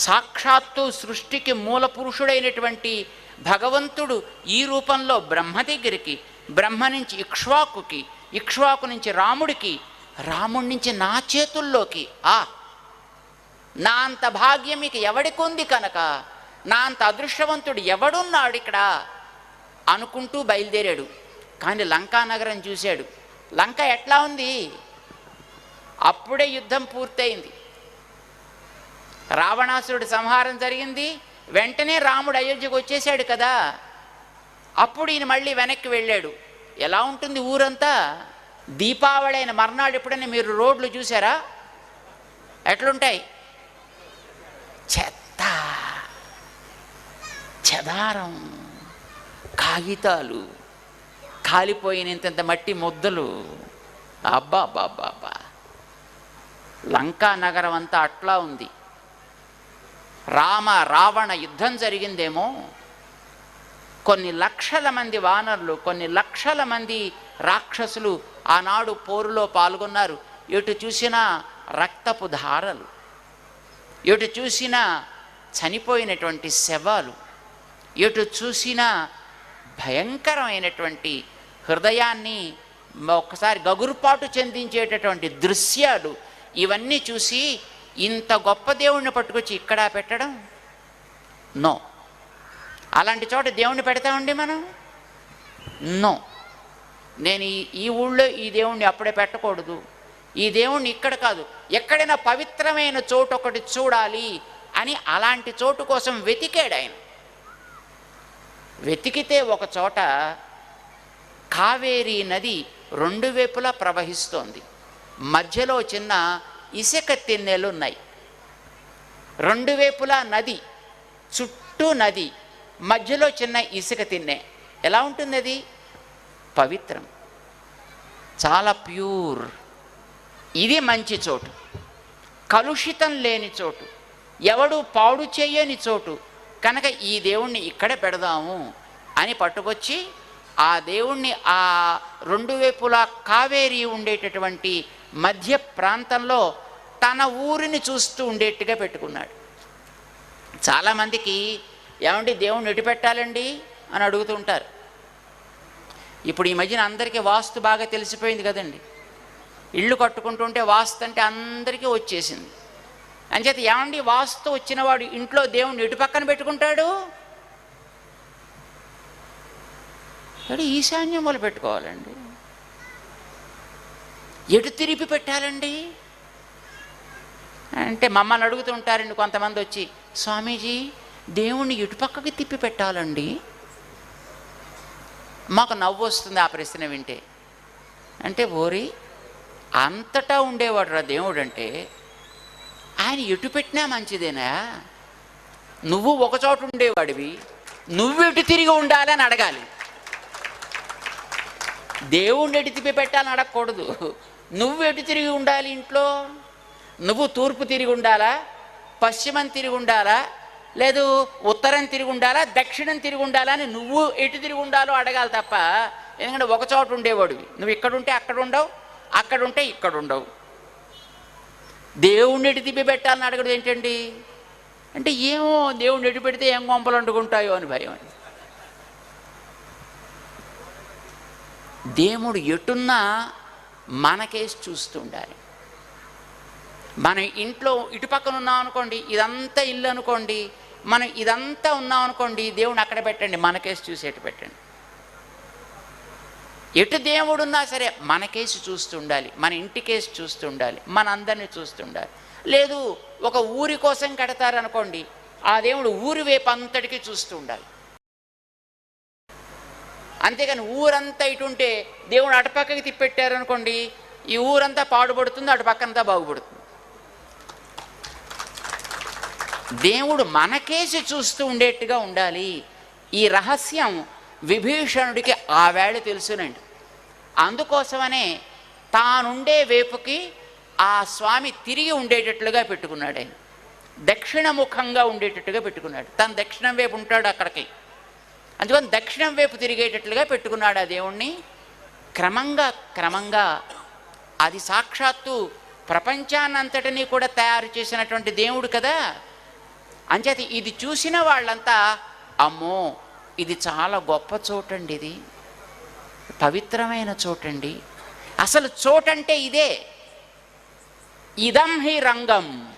సాక్షాత్తు సృష్టికి మూల పురుషుడైనటువంటి భగవంతుడు ఈ రూపంలో బ్రహ్మ దగ్గరికి బ్రహ్మ నుంచి ఇక్ష్వాకుకి ఇక్ష్వాకు నుంచి రాముడికి రాముడి నుంచి నా చేతుల్లోకి ఆ నా అంత భాగ్యం ఇక ఎవడికి ఉంది కనుక? నా అంత అదృష్టవంతుడు ఎవడున్నాడు ఇక్కడ? అనుకుంటూ బయలుదేరాడు. కానీ లంకా నగరం చూశాడు. లంక ఎట్లా ఉంది? అప్పుడే యుద్ధం పూర్తయింది. రావణాసురుడి సంహారం జరిగింది. వెంటనే రాముడు అయోధ్యకు వచ్చేసాడు కదా. అప్పుడు ఈయన మళ్ళీ వెనక్కి వెళ్ళాడు. ఎలా ఉంటుంది ఊరంతా? దీపావళి అయిన మర్నాడు ఎప్పుడైనా మీరు రోడ్లు చూసారా ఎట్లుంటాయి? చెత్త చెదారం కాగితాలు కాలిపోయినంత మట్టి ముద్దలు. అబ్బా అబ్బా అబ్బా అబ్బా. లంకా నగరం అంతా అట్లా ఉంది. రామ రావణ యుద్ధం జరిగిందేమో? కొన్ని లక్షల మంది వానరులు కొన్ని లక్షల మంది రాక్షసులు ఆనాడు పోరులో పాల్గొన్నారు. ఎటు చూసినా రక్తపు ధారలు ఎటు చూసినా చనిపోయినటువంటి శవాలు ఎటు చూసినా భయంకరమైనటువంటి హృదయాన్ని ఒక్కసారి గగురుపాటు చెందించేటటువంటి దృశ్యాలు ఇవన్నీ చూసి ఇంత గొప్ప దేవుణ్ణి పట్టుకొచ్చి ఇక్కడ పెట్టడం? నో. అలాంటి చోట దేవుణ్ణి పెడతామండి మనం? నో. నేను ఈ ఊళ్ళో ఈ దేవుణ్ణి అప్పుడే పెట్టకూడదు. ఈ దేవుణ్ణి ఇక్కడ కాదు. ఎక్కడైనా పవిత్రమైన చోటు ఒకటి చూడాలి అని అలాంటి చోటు కోసం వెతికాడు ఆయన. వెతికితే ఒక చోట కావేరీ నది రెండు వైపులా ప్రవహిస్తోంది. మధ్యలో చిన్న ఇసుక తిన్నెలు ఉన్నాయి రెండు వైపులా నది చుట్టూ నది మధ్యలో చిన్న ఇసుక తిన్నె. ఎలా ఉంటుంది అది పవిత్రం. చాలా ప్యూర్. ఇది మంచి చోటు. కలుషితం లేని చోటు. ఎవడు పాడు చేయని చోటు. కనుక ఈ దేవుణ్ణి ఇక్కడే పెడదాము అని పట్టుకొచ్చి ఆ దేవుణ్ణి ఆ రెండు వైపులా కావేరి ఉండేటటువంటి మధ్య ప్రాంతంలో తన ఊరిని చూస్తూ ఉండేట్టుగా పెట్టుకున్నాడు. చాలామందికి ఏమండి దేవుణ్ణి ఎటు పెట్టాలండి అని అడుగుతూ ఉంటారు. ఇప్పుడు ఈ మధ్యన అందరికీ వాస్తు బాగా తెలిసిపోయింది కదండి. ఇల్లు కట్టుకుంటుంటే వాస్తు అంటే అందరికీ వచ్చేసింది. అంచేత ఏమండి వాస్తు వచ్చినవాడు ఇంట్లో దేవుణ్ణి ఎటు పక్కన పెట్టుకుంటాడు? ఈశాన్యం మొదలు పెట్టుకోవాలండి. ఎటు తిరిపి పెట్టాలండి? అంటే మమ్మల్ని అడుగుతుంటారండి కొంతమంది వచ్చి స్వామీజీ దేవుణ్ణి ఇటుపక్కకి తిప్పి పెట్టాలండి? మాకు నవ్వు వస్తుంది ఆ ప్రశ్న వింటే. అంటే ఓరి అంతటా ఉండేవాడు రా దేవుడు అంటే ఆయన ఎటు పెట్టినా మంచిదేనా? నువ్వు ఒకచోట ఉండేవాడివి నువ్వు ఎటు తిరిగి ఉండాలని అడగాలి. దేవుణ్ణి ఎటు తిప్పి పెట్టాలని అడగకూడదు. నువ్వు ఎటు తిరిగి ఉండాలి ఇంట్లో? నువ్వు తూర్పు తిరిగి ఉండాలా? పశ్చిమం తిరిగి ఉండాలా? లేదు ఉత్తరం తిరిగి ఉండాలా? దక్షిణం తిరిగి ఉండాలా అని నువ్వు ఎటు తిరిగి ఉండాలో అడగాలి తప్ప ఎందుకంటే ఒక చోట ఉండేవాడివి నువ్వు ఇక్కడ ఉంటే అక్కడ ఉండవు అక్కడుంటే ఇక్కడ ఉండవు. దేవుణ్ణి ఎటు తిప్పి పెట్టాలని అడగడం ఏంటండి? అంటే ఏమో దేవుణ్ణి ఎటు పెడితే ఏం గొంపలు వండుకుంటాయో అని భయం అని దేవుడు ఎటున్నా మనకేసి చూస్తూ ఉండాలి మనం ఇంట్లో ఇటుపక్కన ఉన్నాం అనుకోండి ఇదంతా ఇల్లు అనుకోండి మనం ఇదంతా ఉన్నాం అనుకోండి దేవుని అక్కడ పెట్టండి మనకేసి చూసేట్టు పెట్టండి. ఎటు దేవుడు ఉన్నా సరే మనకేసి చూస్తూ ఉండాలి మన ఇంటికేసి చూస్తూ ఉండాలి మన అందరినీ చూస్తుండాలి. లేదు ఒక ఊరి కోసం కడతారనుకోండి ఆ దేవుడు ఊరి వైపు అంతటికి చూస్తూ ఉండాలి అంతేగాని ఊరంతా ఇటు ఉంటే దేవుడు అటుపక్కకి తిప్పెట్టారనుకోండి ఈ ఊరంతా పాడుపడుతుంది అటుపక్కంతా బాగుపడుతుంది. దేవుడు మనకేసి చూస్తూ ఉండేట్టుగా ఉండాలి. ఈ రహస్యం విభీషణుడికి ఆ వేళ తెలుసునండి. అందుకోసమనే తానుండే వైపుకి ఆ స్వామి తిరిగి ఉండేటట్లుగా పెట్టుకున్నాడు ఆయన. దక్షిణముఖంగా ఉండేటట్టుగా పెట్టుకున్నాడు. తను దక్షిణం వైపు ఉంటాడు అక్కడికి. అందుకని దక్షిణం వైపు తిరిగేటట్లుగా పెట్టుకున్నాడు ఆ దేవుణ్ణి. క్రమంగా క్రమంగా అది సాక్షాత్తు ప్రపంచాన్నంతటినీ కూడా తయారు చేసినటువంటి దేవుడు కదా. అంచేత ఇది చూసిన వాళ్ళంతా అమ్మో ఇది చాలా గొప్ప చోటండి ఇది. పవిత్రమైన చోటండి. అసలు చోటంటే ఇదే. ఇదం హి రంగం.